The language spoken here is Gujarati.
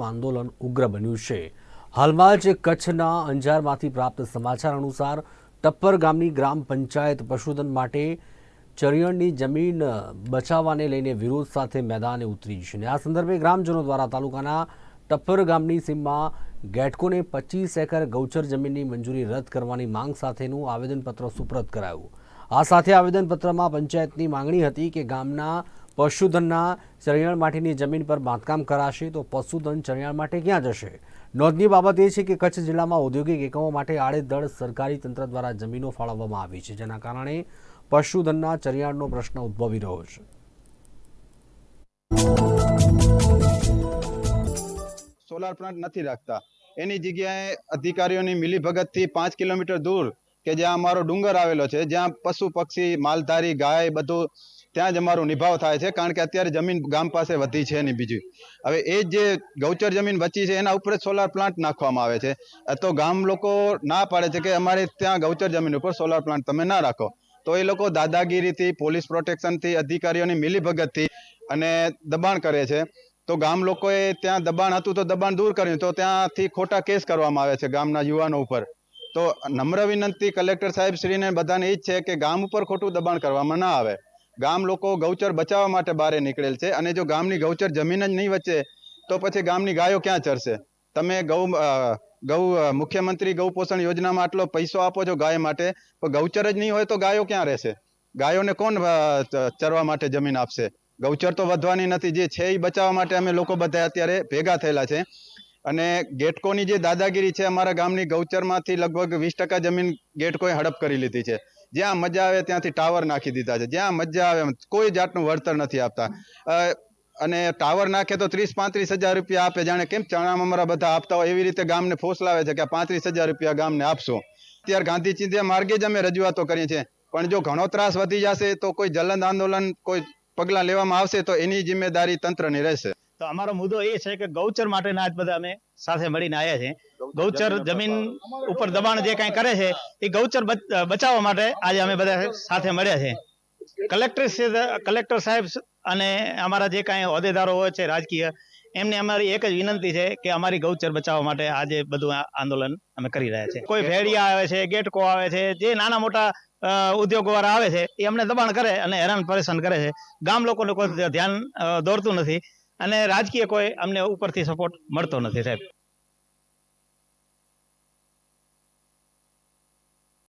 આંદોલન ઉગ્ર બન્યું છે. હાલમાં જ કચ્છના અંજારમાંથી પ્રાપ્ત સમાચાર અનુસાર ટપ્પર ગામની ગ્રામ પંચાયત પશુધન માટે ચરિયણની જમીન બચાવવાને લઈને વિરોધ સાથે મેદાને ઉતરી છે. આ સંદર્ભે ગ્રામજનો દ્વારા તાલુકાના ટપ્પર ગામની સીમમાં ગેટકોને પચીસ એકર ગૌચર જમીનની મંજૂરી રદ કરવાની માંગ સાથેનું આવેદનપત્ર સુપ્રત કરાયું. આ સાથે આવેદનપત્રમાં પંચાયતની માંગણી હતી કે ગામના પશુધનના ચરિયાણ માટેની જમીન પર બાંધકામ કરાશે તો પશુધન ચરિયાણ માટે ક્યાં જશે? નોંધની બાબત એ છે કે કચ્છ જિલ્લામાં ઔદ્યોગિક એકમો માટે આડેધડ સરકારી તંત્ર દ્વારા જમીનો ફાળવવામાં આવી છે, જેના કારણે પશુધનના ચરિયાણનો પ્રશ્ન ઉદ્ભવી રહ્યો છે. સોલાર પ્લાન્ટ નથી રાખતા. એની જગ્યાએ અધિકારીઓની મિલીભગતથી પાંચ કિલોમીટર દૂર કે જ્યાં અમારો ડુંગર આવેલો છે, જ્યાં પશુ પક્ષી, માલધારી, ગાય બધું ત્યાં જ અમારો નિભાવ થાય છે, કારણ કે અત્યારે જમીન ગામ પાસે વધી છે નહીં બીજી. હવે એ જે ગૌચર જમીન વચ્ચી છે, એના ઉપર જ સોલાર પ્લાન્ટ નાખવામાં આવે છે. તો ગામ લોકો ના પાડે છે કે અમારે ત્યાં ગૌચર જમીન ઉપર સોલાર પ્લાન્ટ તમે ના રાખો. તો એ લોકો દાદાગીરીથી, પોલીસ પ્રોટેક્શનથી, અધિકારીઓની મિલીભગતથી અને દબાણ કરે છે. તો ગામ લોકોએ ત્યાં દબાણ હતું તો દબાણ દૂર કર્યું. તો ત્યાંથી ખોટા કેસ કરવામાં આવે છે ગામના યુવાનો ઉપર. તો નમ્ર વિનંતી કલેક્ટર સાહેબ શ્રીને બધાને એ જ છે કે ગામ ઉપર ખોટું દબાણ કરવામાં ના આવે. ગામ લોકો ગૌચર બચાવવા માટે બહાર નીકળેલ છે અને જો ગામની ગૌચર જમીન જ નહીં વચ્ચે તો પછી ગામની ગાયો ક્યાં ચરશે? તમે ગૌ ગૌ મુખ્યમંત્રી ગૌ પોષણ યોજનામાં આટલો પૈસો આપો છો ગાય માટે, તો ગૌચર જ નહીં હોય તો ગાયો ક્યાં રહેશે? ગાયોને કોણ ચરવા માટે જમીન આપશે? ગૌચર તો વધવાની નથી, જે છે એ બચાવવા માટે અમે લોકો બધા અત્યારે ભેગા થયેલા છે. અને ગેટકોની જે દાદાગીરી છે, અમારા ગામની ગૌચરમાંથી લગભગ વીસ ટકા જમીન ગેટકોએ હડપ કરી લીધી છે. જ્યાં મજા આવે ત્યાંથી ટાવર નાખી દીધા છે. જ્યાં મજા આવે એમ કોઈ જાતનું વળતર નથી આપતા. અને ટાવર નાખે તો ત્રીસ પાંત્રીસ હજાર રૂપિયા આપે. જાણે કેમ ચણા અમારા બધા આપતા હોય એવી રીતે ગામને ફોસલાવે છે કે પાંત્રીસ હજાર રૂપિયા ગામને આપશો. અત્યારે ગાંધી ચિંધ્યા માર્ગે જ અમે રજૂઆતો કરીએ છીએ. પણ જો ઘણો ત્રાસ વધી જશે તો કોઈ જલંદ આંદોલન કોઈ પગલાં લેવામાં આવશે તો એની જિમ્મેદારી તંત્રની રહેશે. તો અમારો મુદ્દો એ છે કે ગૌચર માટેના આજ બધા અમે સાથે મળીને આવ્યા છે ગૌચર જમીન ઉપર દબાણ જે કાંઈ કરે છે એ ગૌચર બચાવવા માટે આજે અમે બધા સાથે મળ્યા છે. કલેક્ટર કલેક્ટર સાહેબ અને અમારા જે કાંઈ હોદ્દેદારો હોય છે રાજકીય એમને અમારી એક જ વિનંતી છે કે અમારી ગૌચર બચાવવા માટે આજે બધું આંદોલન અમે કરી રહ્યા છે. કોઈ ભેડિયા આવે છે ગેટકો આવે છે જે નાના મોટા અ, ઉદ્યોગો વાળા આવે છે એ અમને દબાણ કરે અને હેરાન પરેશાન કરે છે. ગામ લોકોને કોઈ ધ્યાન દોરતું નથી અને રાજકીય કોઈ અમને ઉપરથી સપોર્ટ મળતો નથી સાહેબ.